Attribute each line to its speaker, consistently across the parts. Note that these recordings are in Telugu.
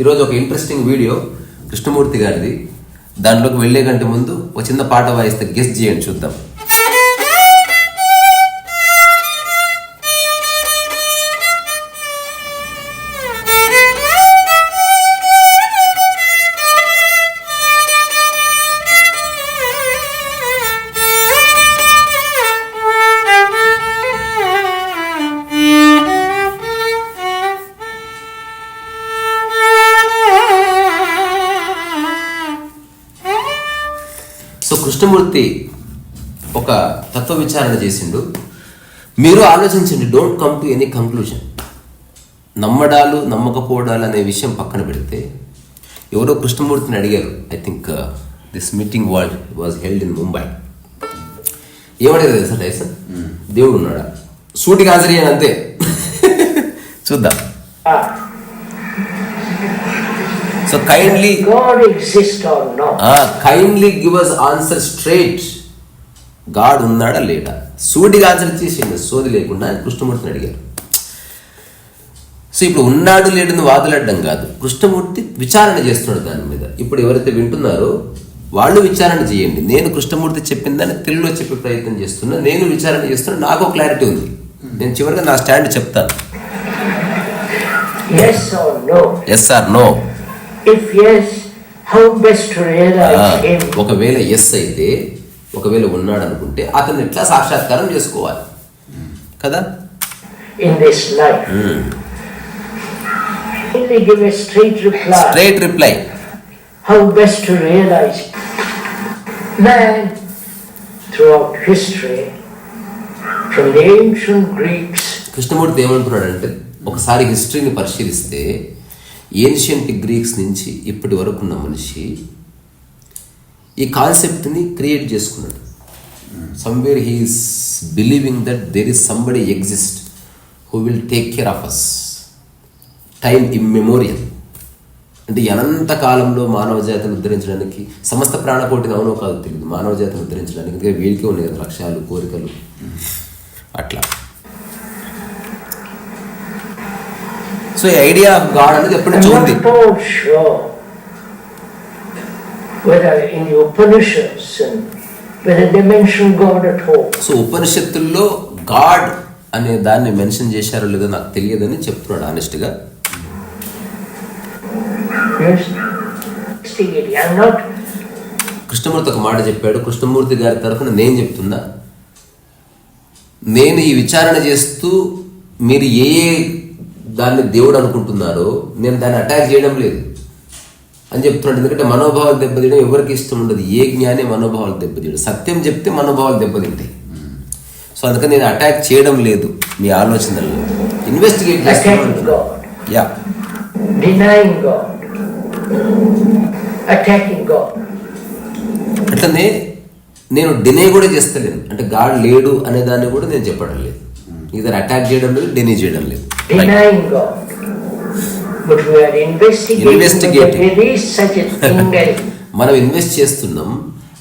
Speaker 1: ఈరోజు ఒక ఇంట్రెస్టింగ్ వీడియో కృష్ణమూర్తి గారిది. దాంట్లోకి వెళ్ళే కంటే ముందు ఒక చిన్న పాట వాయిస్తే గెస్ట్ చేయండి చూద్దాం. కృష్ణమూర్తి ఒక తత్వ విచారణ చేసిండు. మీరు ఆలోచించండి don't come to any conclusion నమ్మడాలు నమ్మకపోవడాలు అనే విషయం పక్కన పెడితే ఎవరో కృష్ణమూర్తిని అడిగారు. I think this meeting was was held in Mumbai ఏమడిగారు తెలుసా టైసన్ దేవుడు ఉన్నాడా? సూటికి చేయను అంతే చూద్దాం. So kindly
Speaker 2: God exists or not?
Speaker 1: Kindly give us answer straight God ఉన్నాడా లేడా? సూటిగా ఆన్సర్ ఇచ్చేసిండు సోది లేకుండా కృష్ణమూర్తిని అడిగారు. సో ఇప్పుడు ఉన్నాడు లేడని వాదులడ్డం కాదు. కృష్ణమూర్తి విచారణ చేస్తున్నాడు దాని మీద. ఇప్పుడు ఎవరైతే వింటున్నారో వాళ్ళు విచారణ చేయండి. నేను కృష్ణమూర్తి చెప్పిందని తెలుగులో చెప్పే ప్రయత్నం చేస్తున్నా. నేను విచారణ చేస్తున్నా. నాకు క్లారిటీ ఉంది. నేను చివరిగా నా స్టాండ్ చెప్తాను?
Speaker 2: Yes or no if yes how best
Speaker 1: ఒకవేళ ఎస్ అయితే ఒకవేళ ఉన్నాడు అనుకుంటే అతను ఎట్లా సాక్షాత్కారం చేసుకోవాలి? కదా?
Speaker 2: In this life he'll give a straight reply how best to realise man through history from the ancient Greeks
Speaker 1: Krishnamurti ఏమంటున్నాడు అంటే ఒకసారి హిస్టరీని పరిశీలిస్తే ఏన్షియంట్ గ్రీక్స్ నుంచి ఇప్పటి వరకు ఉన్న మనిషి ఈ కాన్సెప్ట్ని క్రియేట్ చేసుకున్నాడు. Somewhere he's believing that there is somebody exist who will take care of us time immemorial అంటే అనంత కాలంలో మానవ జాతిని ఉద్ధరించడానికి సమస్త ప్రాణకోటిని అవునో కాదు తెలియదు మానవ జాతిని ఉద్ధరించడానికి ఎందుకంటే వీడికే ఉన్నాయి కదా లక్ష్యాలు కోరికలు. అట్లా. సో ఈ ఐడియా ఆఫ్ గాడ్ అనేది ఎప్పటి నుంచి ఉంది. సో ఉపనిషత్తుల్లో గాడ్ అనే దాన్ని మెన్షన్ చేశారో లేదో నాకు తెలియదని చెప్తున్నాడు ఆనెస్ట్గా.
Speaker 2: I'm not
Speaker 1: కృష్ణమూర్తి ఒక మాట చెప్పాడు. కృష్ణమూర్తి గారి తరఫున నేను చెప్తున్నా. నేను ఈ విచారణ చేస్తూ మీరు ఏ ఏ దాన్ని దేవుడు అనుకుంటున్నారో నేను దాన్ని అటాక్ చేయడం లేదు. అని చెప్తున్నాడు. ఎందుకంటే మనోభావాలు దెబ్బతీయడం ఎవరికి ఇష్టం ఉండదు. ఏ జ్ఞాని మనోభావాలు దెబ్బతీయడం సత్యం చెప్తే మనోభావాలు దెబ్బతింటాయి. సో అందుకని నేను అటాక్ చేయడం లేదు మీ ఆలోచనల్లో ఇన్వెస్టిగేట్ యా
Speaker 2: God.
Speaker 1: అట్లనే నేను డినే కూడా చేస్తలేను. అంటే గాడ్ లేడు అనే దాన్ని కూడా నేను చెప్పడం లేదు. ఇద్దరు అటాక్ చేయడం లేదు డినే చేయడం లేదు.
Speaker 2: Denying God. But we are investigating,
Speaker 1: Investigating.
Speaker 2: whether there is such a thing as
Speaker 1: మనం ఇన్వెస్ట్ చేస్తున్నాం.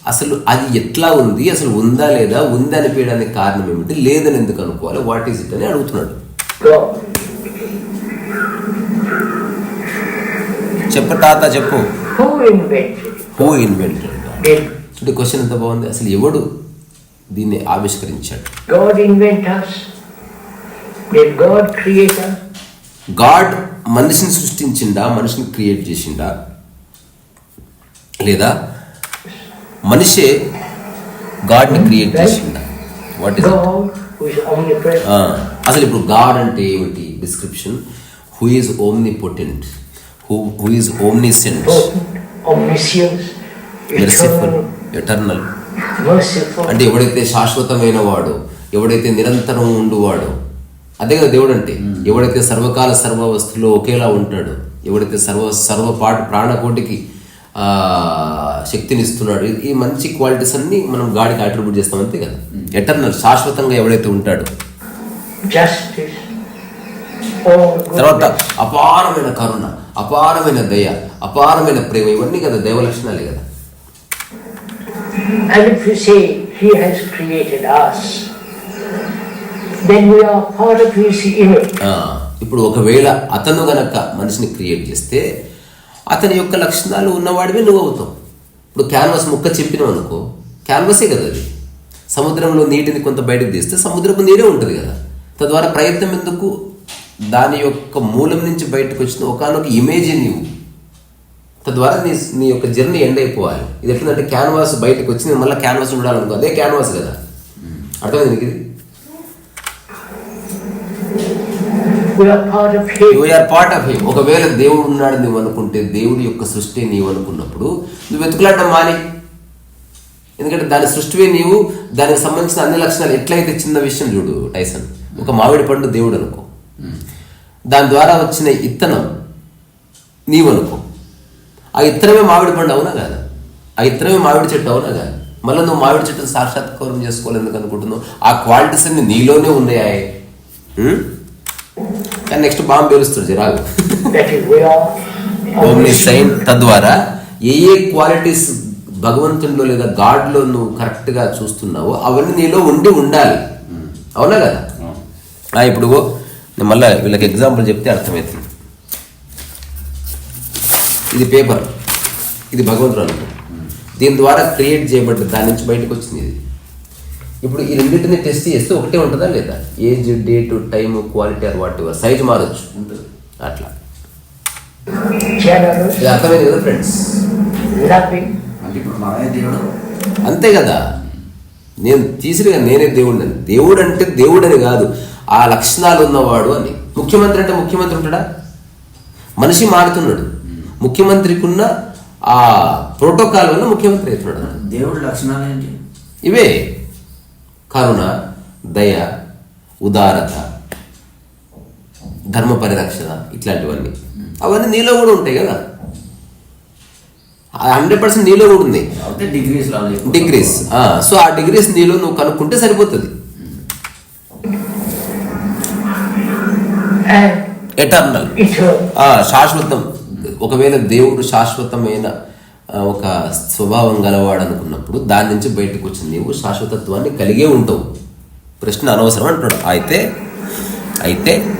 Speaker 1: అసలు అది ఎట్లా ఉంది? అసలు ఉందా లేదా? ఉంది అనిపించడానికి కారణం ఏమిటి? లేదని ఎందుకు అనుకోవాలి? వాట్ ఈస్ ఇట్ అని అడుగుతున్నాడు.
Speaker 2: God.
Speaker 1: చెప్పు తాత చెప్పు.
Speaker 2: Who invented? It?
Speaker 1: Who invented
Speaker 2: Did
Speaker 1: అంటే క్వశ్చన్ ఎంత బాగుంది? అసలు ఎవడు దీన్ని ఆవిష్కరించాడు?
Speaker 2: God invent us? Did God create us?
Speaker 1: God మనిషిని సృష్టించిండా మనిషిని క్రియేట్ చేసిండా? లేదా మనిషే గాడ్ని క్రియేట్ చేసిండా? వాట్ ఇస్ అసలు ఇప్పుడు గాడ్ అంటే ఏమిటి? Description who is omnipotent
Speaker 2: who who
Speaker 1: is
Speaker 2: eternal, eternal
Speaker 1: అంటే ఎవడైతే శాశ్వతమైన వాడు ఎవడైతే నిరంతరం ఉండువాడో అదే కదా దేవుడు అంటే ఎవడైతే సర్వకాల సర్వ వస్తువులో ఒకేలా ఉంటాడు ఎవడైతే సర్వ సర్వ పాటు ప్రాణకోటికి ఆ, శక్తిని ఇస్తున్నాడు ఈ- ఈ మంచి క్వాలిటీస్ అన్ని మనం గాడికి అట్రిబ్యూట్ చేస్తాం అంతే కదా? ఎటర్నల్ శాశ్వతంగా ఎవడైతే ఉంటాడో. తర్వాత. అపారమైన కరుణ అపారమైన దయ అపారమైన ప్రేమ ఇవన్నీ కదా దైవ లక్షణాలే కదా
Speaker 2: And if you say He has created us, then we are part of his image.
Speaker 1: ఇప్పుడు ఒకవేళ అతను గనక మనిషిని క్రియేట్ చేస్తే అతని యొక్క లక్షణాలు ఉన్నవాడివే నువ్వు అవుతావు. ఇప్పుడు క్యాన్వాస్ ముక్క చెప్పినావు అనుకో క్యాన్వాసే కదా అది. సముద్రంలో నీటిని కొంత బయటకు తీస్తే సముద్రపు నీరే ఉంటుంది కదా. తద్వారా ప్రయత్నం ఎందుకు? దాని యొక్క మూలం నుంచి బయటకు వచ్చిన ఒకనొక ఇమేజే నీవు. తద్వారా నీ నీ యొక్క జర్నీ ఎండ్ అయిపోవాలి. ఇది ఎట్లంటే క్యాన్వాస్ బయటకు వచ్చి నేను మళ్ళీ క్యాన్వాస్ చూడాలనుకో అదే క్యాన్వాస్ కదా. అర్థమైంది ఇది?
Speaker 2: You are are part of him
Speaker 1: ఒకవేళ దేవుడు ఉన్నాడు నువ్వు అనుకుంటే దేవుడి యొక్క సృష్టి నీవు అనుకున్నప్పుడు నువ్వు వెతుకులాడడం మాని. ఎందుకంటే దాని సృష్టివే నీవు దానికి సంబంధించిన అన్ని లక్షణాలు. ఎట్లయితే చిన్న విషయం చూడు టైసన్ ఒక మామిడి పండు దేవుడు అనుకో. దాని ద్వారా వచ్చిన ఇత్తనం నీవు అనుకో. ఆ ఇత్తనమే మామిడి పండు అవునా కాదా? ఆ ఇత్తనమే మామిడి చెట్టు అవునా కాదా? మళ్ళీ నువ్వు మామిడి చెట్టును సాక్షాత్కారం చేసుకోవాలి ఎందుకు అనుకుంటున్నావు? ఆ క్వాలిటీస్ అన్ని నీలోనే ఉన్నాయా. కానీ నెక్స్ట్ బాంబు
Speaker 2: we are
Speaker 1: ఓమ్ని సైన్ తద్వారా ఏ ఏ క్వాలిటీస్ భగవంతునిలో లేదా గాడ్లో నువ్వు కరెక్ట్గా చూస్తున్నావో అవన్నీ నీలో ఉండి ఉండాలి. అవునా కదా? ఇప్పుడు మళ్ళీ వీళ్ళకి ఎగ్జాంపుల్ చెప్తే అర్థమవుతుంది. ఇది పేపర్ ఇది భగవంతుడు దీని ద్వారా క్రియేట్ చేయబడ్డ దాని నుంచి బయటకు వచ్చింది ఇది. ఇప్పుడు ఈ రెండింటిని టెస్ట్ చేస్తే ఒకటే ఉంటుందా లేదా? Age date time quality or whatever size మారచ్చు అట్లా. ఇది అర్థమైంది కదా ఫ్రెండ్స్ అంతే కదా. నేను తీసిరిగా నేనే దేవుడు అని దేవుడు అంటే దేవుడు అని కాదు. ఆ లక్షణాలు ఉన్నవాడు అని. ముఖ్యమంత్రి అంటే ముఖ్యమంత్రి ఉంటాడా? మనిషి మారుతున్నాడు. ముఖ్యమంత్రికి ఉన్న ఆ ప్రోటోకాల్ వల్ల ముఖ్యమంత్రి అవుతున్నాడు.
Speaker 3: దేవుడి లక్షణాలు ఏంటి?
Speaker 1: ఇవే. కరుణ దయ ఉదారత ధర్మ పరిరక్షణ ఇట్లాంటివన్నీ. అవన్నీ నీలో కూడా ఉంటాయి కదా. హండ్రెడ్ పర్సెంట్ నీలో కూడా ఉంది.
Speaker 3: డిగ్రీస్లో డిగ్రీస్
Speaker 1: సో ఆ డిగ్రీస్ నీలో నువ్వు కనుక్కుంటే సరిపోతుంది. Eternal
Speaker 2: eternal.
Speaker 1: శాశ్వతం. ఒకవేళ దేవుడు శాశ్వతమైన ఒక స్వభావం గలవాడు అనుకున్నప్పుడు దాని నుంచి బయటకు వచ్చిన నీవు శాశ్వతత్వాన్ని కలిగే ఉంటావు. ప్రశ్న అనవసరం అంటున్నాడు. అయితే అయితే.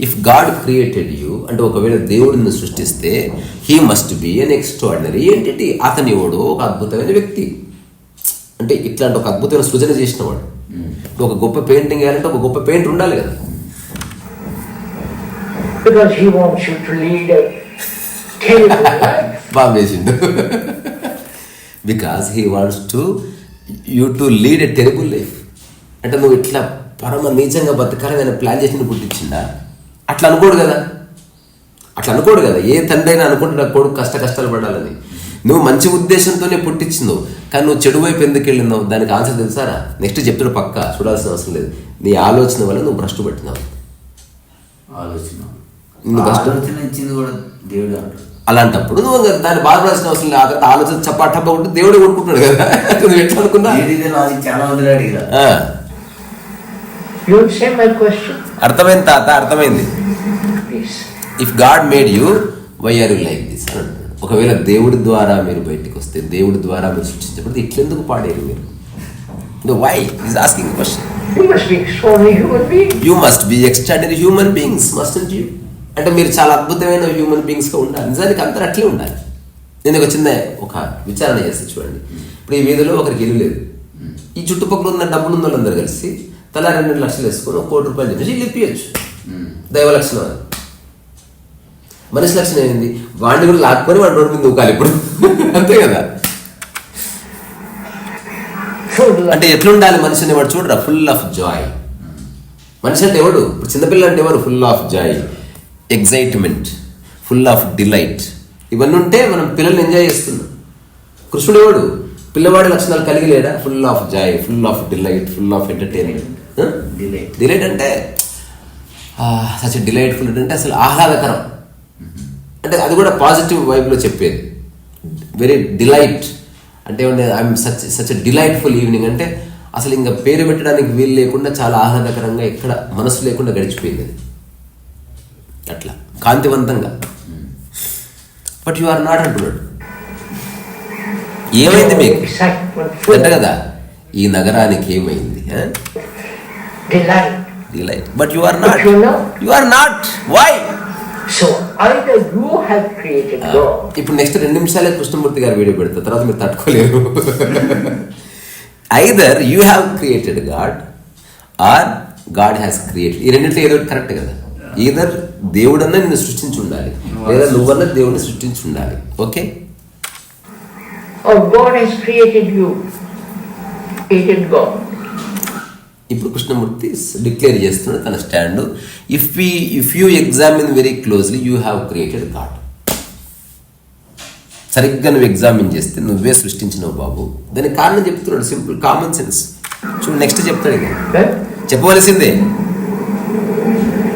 Speaker 1: ఇఫ్ గాడ్ క్రియేటెడ్ యూ అంటే ఒకవేళ దేవుడిని సృష్టిస్తే he must be an extraordinary entity అతని ఎవడో ఒక అద్భుతమైన వ్యక్తి. అంటే ఇట్లాంటి ఒక అద్భుతమైన సృజన చేసిన వాడు. ఇప్పుడు ఒక గొప్ప పెయింటింగ్ వేయాలంటే ఒక గొప్ప పెయింట్ ఉండాలి కదా.
Speaker 2: Because he wants you to lead a terrible life.
Speaker 1: బాగా వేసిండు because he wants to you to lead a terrible life అంటే నువ్వు ఇట్లా పరమ నీచంగా బతకాలని ఆయన ప్లాన్ చేసి పుట్టించిందా? అట్లా అనుకోడు కదా. అట్లా అనుకోడు కదా. ఏ తండ్రి అయినా అనుకుంటే నా కొడుకు కష్ట కష్టాలు పడాలని. నువ్వు మంచి ఉద్దేశంతోనే పుట్టించినావు. కానీ నువ్వు చెడు వైపు ఎందుకు వెళ్ళినావు? దానికి ఆన్సర్ తెలుసారా నెక్స్ట్ చెప్తున్న పక్క. చూడాల్సిన అవసరం లేదు. నీ ఆలోచన వల్ల నువ్వు భ్రష్టు పట్టినావు
Speaker 3: ఆలోచన. ఆలోచన ఇచ్చింది కూడా దేవుడు అంటారు
Speaker 1: అలాంటప్పుడు నువ్వు దాన్ని బాధపడాల్సిన అవసరం లేదు ఆ ఆలోచన చప్పాటప్ప ఉంటే దేవుడే కొనుక్కుంటున్నాడు కదా. నువ్వు ఎట్లా అనుకున్నా
Speaker 3: చాలా
Speaker 2: question,
Speaker 1: అర్థమైంది తాత అర్థమైంది. If God made you why are you like this ఒకవేళ దేవుడి ద్వారా మీరు బయటికి వస్తే దేవుడి ద్వారా మీరు సృష్టించబడితే ఇట్లెందుకు పాడేరు మీరు? Why is asking question.
Speaker 2: You must be extraordinary human
Speaker 1: beings must you అంటే మీరు చాలా అద్భుతమైన హ్యూమన్ బీయింగ్స్గా ఉండాలి. నిజానికి అందరూ అట్లే ఉండాలి. నేను ఒక చిన్న ఒక విచారణ చేస్తే చూడండి. ఇప్పుడు ఈ వీధిలో ఒకరికి ఇల్లు లేదు. ఈ చుట్టుపక్కల ఉన్న డబ్బులు ఉన్న వాళ్ళందరూ కలిసి తలా రెండు లక్షలు వేసుకొని ఒక కోటి రూపాయలు చెప్పేసి ఇల్లు ఇప్పించచ్చు దైవ లక్షణం మనిషి లక్షణం ఏంది? వాడిని కూడా లాక్కొని వాడి రోడ్డు మీద దూకాలి ఇప్పుడు. అంతే కదా? అంటే ఎట్లుండాలి మనిషి అనేవాడు చూడరా? ఫుల్ ఆఫ్ జాయ్ మనిషి అంటే ఎవడు? ఇప్పుడు చిన్నపిల్ల అంటే ఎవరు? Full of joy excitement full of delight. ఇవన్నీ ఉంటే మనం పిల్లల్ని ఎంజాయ్ చేస్తున్నాం. కృష్ణుడు ఎవడు పిల్లవాడి లక్షణాలు కలిగి లేడా? Full of joy full of delight full of entertainment.
Speaker 3: Delight.
Speaker 1: అంటే సచ్ డిలైట్ఫుల్ అంటే అసలు ఆహ్లాదకరం. అంటే అది కూడా పాజిటివ్ వైబ్లో చెప్పేది. Very delight. అంటే I'm such such delightful evening అంటే అసలు ఇంకా పేరు పెట్టడానికి వీలు లేకుండా చాలా ఆహ్లాదకరంగా ఎక్కడ మనసు లేకుండా గడిచిపోయింది అది. అట్లా. కాంతివంతంగా. బట్ యు ఆర్ నాట్ అంటున్నాడు ఏమైంది మీకు? అంట కదా ఈ నగరానికి ఏమైంది.
Speaker 2: Delight but
Speaker 1: you
Speaker 2: are not. You are not why
Speaker 1: ఇప్పుడు నెక్స్ట్ రెండు నిమిషాలే కృష్ణమూర్తి గారు వీడియో పెడతారు తర్వాత మీరు తట్టుకోలేరు. Either you have created God or God has created ఈ రెండింటిలో ఏదో కరెక్ట్ కదా. ఈదర్ దేవుడన్నా నిన్ను సృష్టించి ఉండాలి లేదా నువ్వన్నా దేవుడిని సృష్టించి ఉండాలి ఓకే
Speaker 2: God.
Speaker 1: ఇప్పుడు కృష్ణమూర్తి డిక్లేర్ చేస్తున్నాడు తన stand if we if you examine very closely you have created God సరిగ్గా నువ్వు ఎగ్జామిన్ చేస్తే నువ్వే సృష్టించినావు బాబు. దానికి కారణం చెప్తున్నాడు. సింపుల్ కామన్ సెన్స్ చూడు నెక్స్ట్ చెప్తాడు? చెప్పవలసిందే.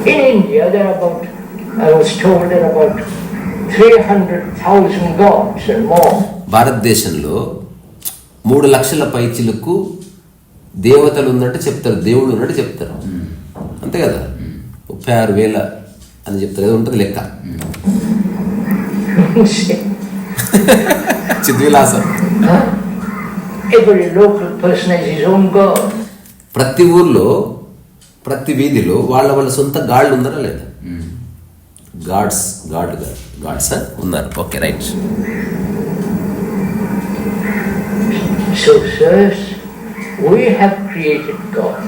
Speaker 2: In India, there are about, I was told there are about 300,000 gods and more.
Speaker 1: భారతదేశంలో మూడు లక్షల పైచిలకు దేవతలు ఉన్నట్టు చెప్తారు దేవుడు ఉన్నట్టు చెప్తారు అంతే కదా ముప్పై ఆరు వేల అని చెప్తారు ఏదో ఉంటుంది లెక్క చిద్విలాసం
Speaker 2: Every local person has his own God.
Speaker 1: ప్రతి ఊర్లో ప్రతి వీధిలో వాళ్ళ వాళ్ళ సొంత గాళ్ళు ఉన్నారా లేదా? గాడ్స్ గాడ్ గాడ్స్ ఉన్నారు. Okay right.
Speaker 2: So, sirs, we have created God.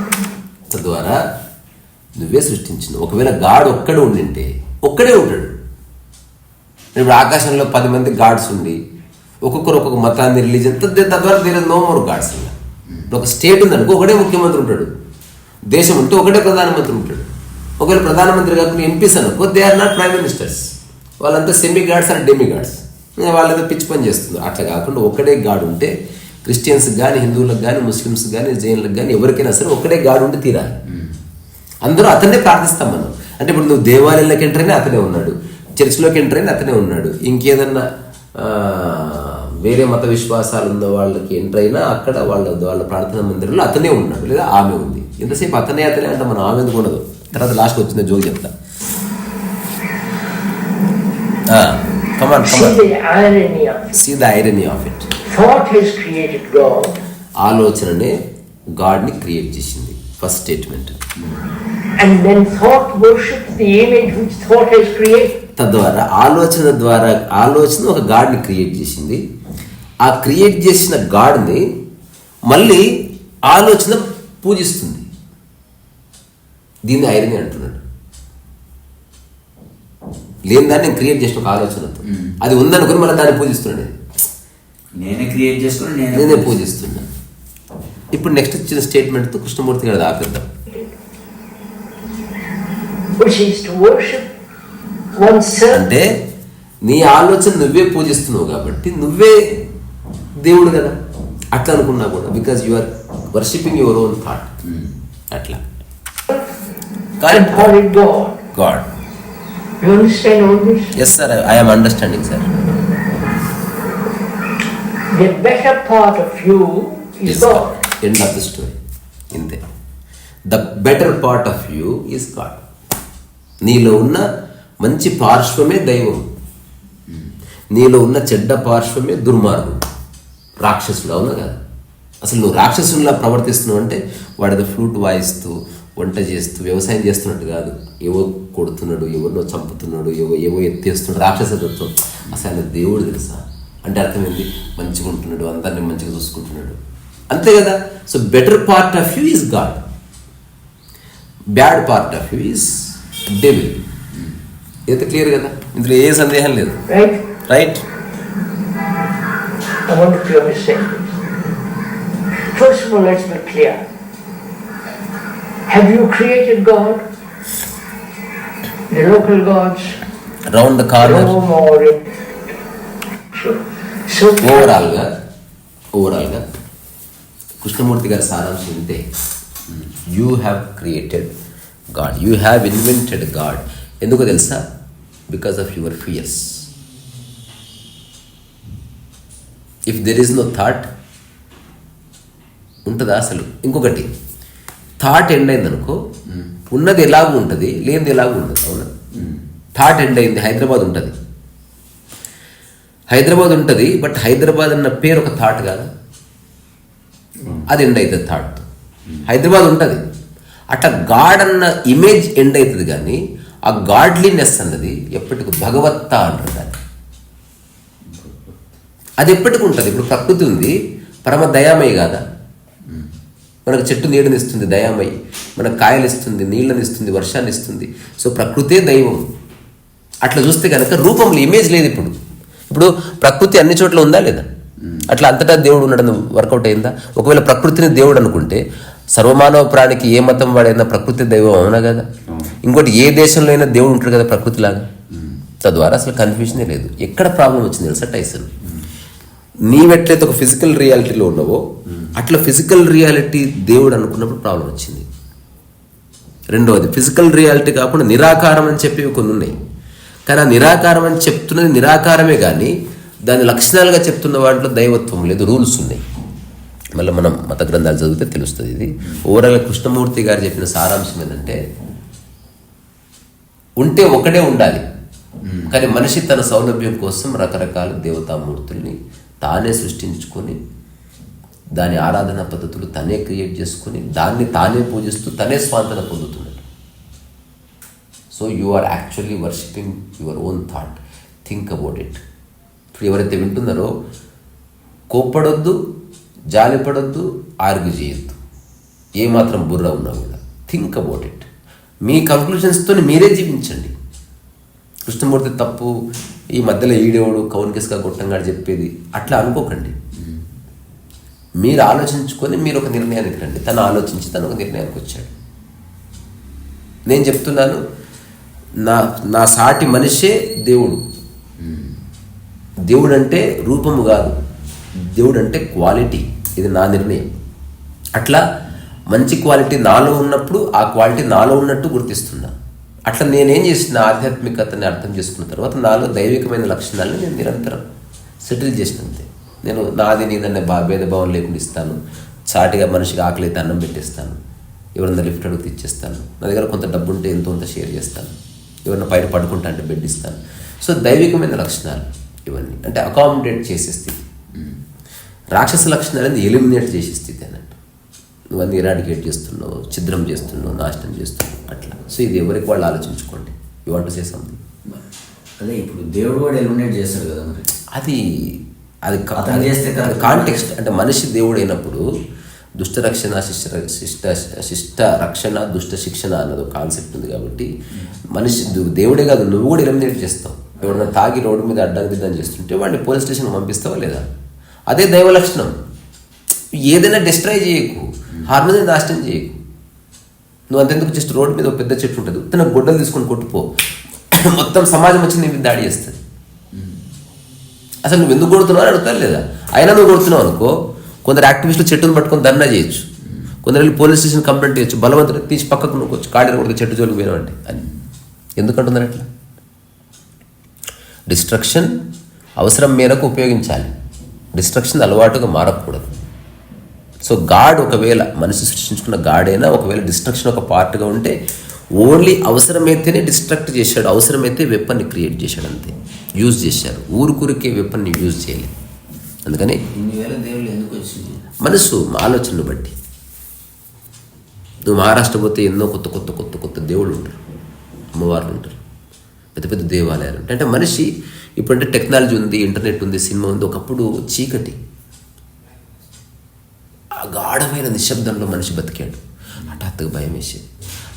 Speaker 1: తద్వారా నువ్వే సృష్టించిన ఒకవేళ గాడ్ ఒక్కడే ఉండింటే ఒక్కడే ఉంటాడు. ఇప్పుడు ఆకాశంలో పది మంది గాడ్స్ ఉండి ఒక్కొక్కరు ఒక్కొక్క మతాన్ని రిలీజన్ తద్వారా దేర్ నో మోర్ గాడ్స్ ఒక స్టేట్ ఉందనుకో ఒకడే ముఖ్యమంత్రి ఉంటాడు. దేశం ఉంటే ఒకటే ప్రధానమంత్రి ఉంటాడు. ఒకవేళ ప్రధానమంత్రి కాకుండా ఎంపీస్ అనుకో they are not prime ministers వాళ్ళంతా semi gods and demi gods వాళ్ళేదో పిచ్చి పని చేస్తుంది అట్లా కాకుండా ఒకడే గాడ్ ఉంటే క్రిస్టియన్స్ కానీ హిందువులకు కానీ ముస్లిమ్స్ కానీ జైన్లకు కానీ ఎవరికైనా సరే ఒకటే గాడ్ ఉండి తీరాలి. అందరూ అతనే ప్రార్థిస్తాం మనం. అంటే ఇప్పుడు నువ్వు దేవాలయంలోకి ఎంటర్ అయినా అతనే ఉన్నాడు. చర్చిలోకి ఎంటర్ అయినా అతనే ఉన్నాడు. ఇంకేదన్నా వేరే మత విశ్వాసాలు ఉన్న వాళ్ళకి ఎంటర్ అయినా అక్కడ వాళ్ళ వాళ్ళ ప్రార్థనా మందిరంలో అతనే ఉన్నాడు లేదా ఆమె ఉంది. ఎంతసేపు అతనే అతనే అంటే మనం ఆమె ఎందుకు ఉండదు? తర్వాత లాస్ట్ వచ్చింది జోక్ చెప్తా.
Speaker 2: Come on
Speaker 1: it.
Speaker 2: See the irony of it
Speaker 1: ఆలోచననే గాడ్ని క్రియేట్ చేసింది.
Speaker 2: First statement thought has created.
Speaker 1: తద్వారా ఆలోచన ద్వారా ఆలోచన ఒక గాడ్ని క్రియేట్ చేసింది. ఆ క్రియేట్ చేసిన గాడ్ని మళ్ళీ ఆలోచన పూజిస్తుంది. దీన్ని ఐరని అంటున్నాడు. లేని దాన్ని నేను క్రియేట్ చేసిన ఒక ఆలోచనతో అది ఉందనుకుని మళ్ళీ దాన్ని పూజిస్తున్నాడు నేను.
Speaker 3: క్రియేట్ చేసుకుని
Speaker 1: నేనే
Speaker 3: నేనే
Speaker 1: పూజిస్తున్నాను ఇప్పుడు నెక్స్ట్ ఇచ్చిన స్టేట్మెంట్తో కృష్ణమూర్తి గారు ఆపేద్దాం.
Speaker 2: Which is to worship oneself.
Speaker 1: అంటే నీ ఆలోచన నువ్వే పూజిస్తున్నావు కాబట్టి నువ్వే దేవుడు కదా? అట్లా అనుకున్నా కూడా because you are worshipping your own thought అట్లా.
Speaker 2: God You understand all this?
Speaker 1: Yes sir I'm understanding sir
Speaker 2: The better part of you is God.
Speaker 1: End of the story ఇంతే. The better part of you is God నీలో ఉన్న మంచి పార్శ్వమే దైవం. నీలో ఉన్న చెడ్డ పార్శ్వమే దుర్మార్గుడు. రాక్షసుడు అవునా కదా? అసలు నువ్వు రాక్షసునిలా ప్రవర్తిస్తున్నావు అంటే వాడిదో ఫ్లూట్ వాయిస్తూ వంట చేస్తూ వ్యవసాయం చేస్తున్నట్టు కాదు. ఏవో కొడుతున్నాడు ఎవరినో చంపుతున్నాడు ఏవో ఏవో ఎత్తేస్తున్నాడు రాక్షస తత్వం అసలు ఆయన దేవుడు తెలుసా? అంటే అర్థమైంది మంచిగా ఉంటున్నాడు అందరిని మంచిగా చూసుకుంటున్నాడు. అంతే కదా? So better part of you is God bad part of you is devil అయితే క్లియర్ కదా? ఇందులో ఏ సందేహం లేదు.
Speaker 2: Right?
Speaker 1: Right
Speaker 2: I wonder if you understand this. First of all, let's be clear. Have you created God? The local gods?
Speaker 1: Round the corner
Speaker 2: Rome or in... Sure. So,
Speaker 1: ఓవరాల్గా ఓవరాల్గా కృష్ణమూర్తి గారి సారాంశం ఇంతే you have created God you have invented God ఎందుకో తెలుసా because of your fears if there is no thought ఉంటుందా అసలు? ఇంకొకటి థాట్ ఎండ్ అయింది అనుకో ఉన్నది ఎలాగూ ఉంటుంది లేనిది ఎలాగూ ఉండదు అవునా? థాట్ ఎండ్ అయింది హైదరాబాద్ ఉంటుంది. హైదరాబాద్ ఉంటుంది బట్ హైదరాబాద్ అన్న పేరు ఒక థాట్ కాదా? అది ఎండ్ అవుతుంది థాట్ హైదరాబాద్ ఉంటుంది. అట్లా గాడ్ అన్న ఇమేజ్ ఎండ్ అవుతుంది కానీ ఆ గాడ్లీనెస్ అన్నది ఎప్పటికి భగవత్త అంటారు అది ఎప్పటికి ఉంటుంది ఇప్పుడు ప్రకృతి ఉంది. పరమ దయామయి కాదా? మనకు చెట్టు నీడని ఇస్తుంది దయామయి. మనకు కాయలు ఇస్తుంది నీళ్ళని ఇస్తుంది వర్షాన్ని ఇస్తుంది. సో ప్రకృతే దైవం. అట్లా చూస్తే కనుక రూపంలో ఇమేజ్ లేదు ఇప్పుడు. ఇప్పుడు ప్రకృతి అన్ని చోట్ల ఉందా లేదా? అట్లా అంతటా దేవుడు ఉండడం వర్కౌట్ అయిందా? ఒకవేళ ప్రకృతిని దేవుడు అనుకుంటే సర్వమానవ ప్రాణికి ఏ మతం వాడైనా ప్రకృతి దైవం అవునా కదా? ఇంకోటి ఏ దేశంలో అయినా దేవుడు ఉంటాడు కదా ప్రకృతిలాగా? తద్వారా అసలు కన్ఫ్యూజనే లేదు. ఎక్కడ ప్రాబ్లం వచ్చింది తెలుసా టైసన్? నీవెట్లయితే ఒక ఫిజికల్ రియాలిటీలో ఉన్నావో అట్లా ఫిజికల్ రియాలిటీ దేవుడు అనుకున్నప్పుడు ప్రాబ్లం వచ్చింది. రెండవది ఫిజికల్ రియాలిటీ కాకుండా నిరాకారం అని చెప్పేవి కొన్ని ఉన్నాయి. కానీ ఆ నిరాకారం అని చెప్తున్నది నిరాకారమే కానీ దాని లక్షణాలుగా చెప్తున్న వాటిలో దైవత్వం లేదు రూల్స్ ఉన్నాయి. మళ్ళీ మనం మత గ్రంథాలు చదివితే తెలుస్తుంది ఇది. ఓవరాల్గా కృష్ణమూర్తి గారు చెప్పిన సారాంశం ఏంటంటే ఉంటే ఒకడే ఉండాలి. కానీ మనిషి తన సౌలభ్యం కోసం రకరకాల దేవతామూర్తుల్ని తానే సృష్టించుకొని దాని ఆరాధన పద్ధతులు తనే క్రియేట్ చేసుకొని దాన్ని తానే పూజిస్తూ తనే స్వాంతన పొందుతున్నాడు. So you are actually worshipping your own thought think about it ఇప్పుడు ఎవరైతే వింటున్నారో కోప్పడొద్దు జాలిపడొద్దు ఆర్గ్యూ చేయొద్దు. ఏమాత్రం బుర్ర ఉన్నా కూడా. థింక్ అబౌట్ ఇట్ మీ కంక్లూషన్స్తో మీరే జీవించండి. కృష్ణమూర్తి తప్పు ఈ మధ్యలో ఈడేవుడు కౌన్కిస్గా గొట్టంగాడు చెప్పేది అట్లా అనుకోకండి. మీరు ఆలోచించుకొని మీరు ఒక నిర్ణయానికి రండి. తను ఆలోచించి తను ఒక నిర్ణయానికి వచ్చాడు. నేను చెప్తున్నాను నా నా సాటి మనిషే దేవుడు. దేవుడు అంటే రూపము కాదు దేవుడు అంటే క్వాలిటీ. ఇది నా నిర్ణయం. అట్లా మంచి క్వాలిటీ నాలో ఉన్నప్పుడు ఆ క్వాలిటీ నాలో ఉన్నట్టు గుర్తిస్తున్నాను అట్లా నేనేం చేసిన ఆధ్యాత్మికతని అర్థం చేసుకున్న తర్వాత నాలో దైవికమైన లక్షణాలను నేను నిరంతరం సెటిల్ చేసినంతే. నేను నాది నీదనే బా భేదభావం లేకుండా ఇస్తాను. చాటిగా మనిషికి ఆకలి అయితే అన్నం పెట్టేస్తాను. ఎవరన్నా లిఫ్ట్ అడిగితే ఇచ్చేస్తాను. నా దగ్గర కొంత డబ్బు ఉంటే ఎంతో కొంత షేర్ చేస్తాను. ఎవరన్నా బయట పడుకుంటా అంటే బెడ్ ఇస్తాను. సో దైవికమైన లక్షణాలు ఇవన్నీ. అంటే అకామిడేట్ చేసే స్థితి. రాక్షస లక్షణాలని ఎలిమినేట్ చేసే స్థితి అన్నట్టు. నువ్వన్నీ ఇరాడికేట్ చేస్తున్నావు ఛిద్రం చేస్తున్నావు నాశనం చేస్తున్నావు. అట్లా. సో ఇది ఎవరికి వాళ్ళు ఆలోచించుకోండి. యూ వాంట్ సే సంథింగ్
Speaker 3: అదే ఇప్పుడు దేవుడు కూడా ఎలిమినేట్ చేస్తాడు కదా మరి.
Speaker 1: అది అది
Speaker 3: అతను చేస్తే.
Speaker 1: కాంటెక్స్ట్ అంటే మనిషి దేవుడు అయినప్పుడు దుష్ట రక్షణ శిష్ట శిష్ట శిష్ట రక్షణ దుష్ట శిక్షణ అన్నది ఒక కాన్సెప్ట్ ఉంది కాబట్టి మనిషి దేవుడే కాదు నువ్వు కూడా ఎలిమినేట్ చేస్తావు. ఎవడన్నా తాగి రోడ్డు మీద అడ్డం దిద్దం చేస్తుంటే వాడిని పోలీస్ స్టేషన్ పంపిస్తావా లేదా? అదే దైవ లక్షణం. ఏదైనా డిస్ట్రాయ్ చేయకు. హార్మోని నాశనం చేయకు. నువ్వు అంతెందుకు జస్ట్ రోడ్డు మీద ఒక పెద్ద చెట్టు ఉంటుంది. తన గొడ్డలు తీసుకొని కొట్టుపో. మొత్తం సమాజం వచ్చి నీ మీద దాడి చేస్తుంది. అసలు నువ్వు ఎందుకు కొడుతున్నావు అని అడుగుతారు లేదా? అయినా నువ్వు కొడుతున్నావు అనుకో కొందరు యాక్టివిస్టులు చెట్టును పట్టుకొని ధర్నా చేయొచ్చు. కొందరు వెళ్ళి పోలీస్ స్టేషన్ కంప్లైంట్ చేయొచ్చు. బలవంతుడు తీసి పక్కకు నువ్వు వచ్చి కాడిని కొడుకు చెట్టు జోలికి పోయినావంటే అని ఎందుకంటున్నారు అట్లా? డిస్ట్రక్షన్ అవసరం మేరకు ఉపయోగించాలి. డిస్ట్రక్షన్ అలవాటుగా మారకూడదు. సో గాడ్ ఒకవేళ మనిషి సృష్టించుకున్న గాడ్ అయినా ఒకవేళ డిస్ట్రక్షన్ ఒక పార్ట్గా ఉంటే ఓన్లీ అవసరమైతేనే డిస్ట్రక్ట్ చేశాడు అవసరమైతే వెపన్ని క్రియేట్ చేశాడు అంతే. యూజ్ చేశారు. ఊరుకూరికే వెపన్ని యూజ్ చేయలేదు. అందుకని
Speaker 3: ఇన్ని వేల దేవుళ్ళు ఎందుకు వచ్చింది?
Speaker 1: మనసు ఆలోచనను బట్టి. నువ్వు మహారాష్ట్ర పోతే ఎన్నో కొత్త కొత్త కొత్త కొత్త దేవుళ్ళు ఉంటారు. అమ్మవార్లు ఉంటారు. పెద్ద పెద్ద దేవాలయాలు ఉంటాయి. అంటే మనిషి ఇప్పుడంటే టెక్నాలజీ ఉంది ఇంటర్నెట్ ఉంది సినిమా ఉంది ఒకప్పుడు చీకటి. ఆ గాఢమైన నిశ్శబ్దంలో మనిషి బతికాడు. హఠాత్తుగా భయం వేసేది.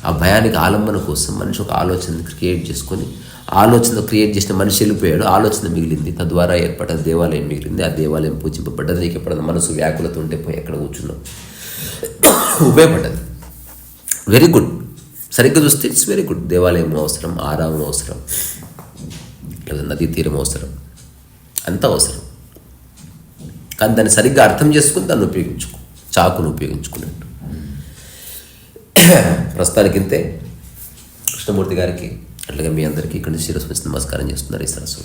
Speaker 1: ఆ భయానికి ఆలంబన కోసం మనిషి ఒక ఆలోచన క్రియేట్ చేసుకొని ఆలోచన క్రియేట్ చేసిన మనిషి వెళ్ళిపోయాడు. ఆలోచన మిగిలింది. తద్వారా ఏర్పడ్డ దేవాలయం మిగిలింది. ఆ దేవాలయం పూజింపబడ్డది. నీకు ఎప్పుడన్నా మనసు వ్యాకులత ఉంటే పోయి ఎక్కడ కూర్చున్నాం ఉపయోగపడ్డది. వెరీ గుడ్ సరిగ్గా చూస్తే ఇట్స్ వెరీ గుడ్ దేవాలయం అవసరం ఆరామం అవసరం లేదా నదీ తీరం అవసరం అంత అవసరం. కానీ దాన్ని సరిగ్గా అర్థం చేసుకుని దాన్ని ఉపయోగించుకో. చాకును ఉపయోగించుకున్నట్టు ప్రస్తుతానికింతే కృష్ణమూర్తి గారికి అట్లాగే మీ అందరికీ ఇక్కడ నుంచి శిరస్సు నమస్కారం చేస్తున్నారు ఈ సరస్సు